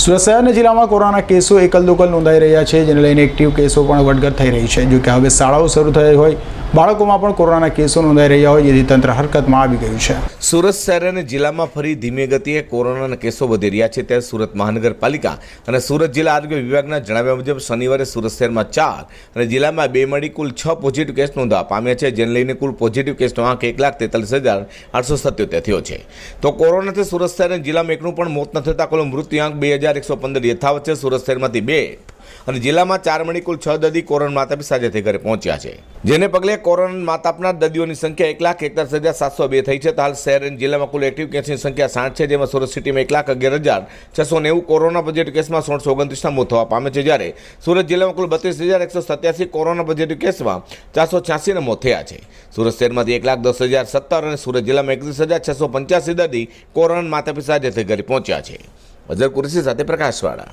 સુરત શહેરના જિલ્લામાં કોરોના કેસો એકલ દોકલ નોંધાઈ રહ્યા છે, જેને લઈને એક્ટિવ કેસો પણ વધઘટ થઈ રહી છે. જો કે હવે શાળાઓ શરૂ થઈ હોય બાળકોમાં પણ કોરોનાના કેસો નોંધાઈ રહ્યા હોય જેથી તંત્ર હરકતમાં આવી ગયું છે. સુરત શહેર અને જિલ્લામાં ફરી ધીમે ગતિએ કોરોનાના કેસો વધી રહ્યા છે. ત્યારે સુરત મહાનગરપાલિકા અને સુરત જિલ્લા આરોગ્ય વિભાગના જણાવ્યા મુજબ શનિવારે સુરત શહેરમાં ચાર અને જિલ્લામાં બે મળી કુલ છ પોઝિટિવ કેસ નોંધવા પામ્યા છે, જેને લઈને કુલ પોઝિટિવ કેસનો આંક એક લાખ તેતાલીસ હજાર આઠસો સત્યોતેર થયો છે. તો કોરોનાથી સુરત શહેર અને જિલ્લામાં એકનું પણ મોત ન થતાં કુલ મૃત્યુઆંક બે હજાર એકસો પંદર યથાવત છે. સુરત શહેરમાંથી બે અને જિલ્લામાં ચાર મળી કુલ છ દર્દી કોરોના માતા સાજા થઈ ઘરે પહોંચ્યા છે. જેને પગલે કોરોના માતાપના દર્દીઓની સંખ્યા એક લાખ એકતાલીસ હજાર સાતસો બે થઈ છે. તો હાલ શહેર અને જિલ્લામાં કુલ એક્ટિવ કેસની સંખ્યા સાઠ છે. જેમાં સુરત સિટીમાં એક લાખ અગિયાર હજાર છસો નેવું કોરોના પોઝિટિવ કેસમાં સોળસો ઓગણત્રીસના મોત થવા પામે છે. જ્યારે સુરત જિલ્લામાં કુલ બત્રીસ હજાર એકસો સત્યાસી કોરોના પોઝિટિવ કેસમાં ચારસો છ્યાસીના મોત થયા છે. સુરત શહેરમાંથી એક લાખ દસ હજાર સત્તર અને સુરત જિલ્લામાં એકત્રીસ હજાર છસો પંચ્યાસી દર્દી કોરોના માતા પિતા સાથે ઘરે પહોંચ્યા છે. અઝર કુરેશી સાથે પ્રકાશવાળા.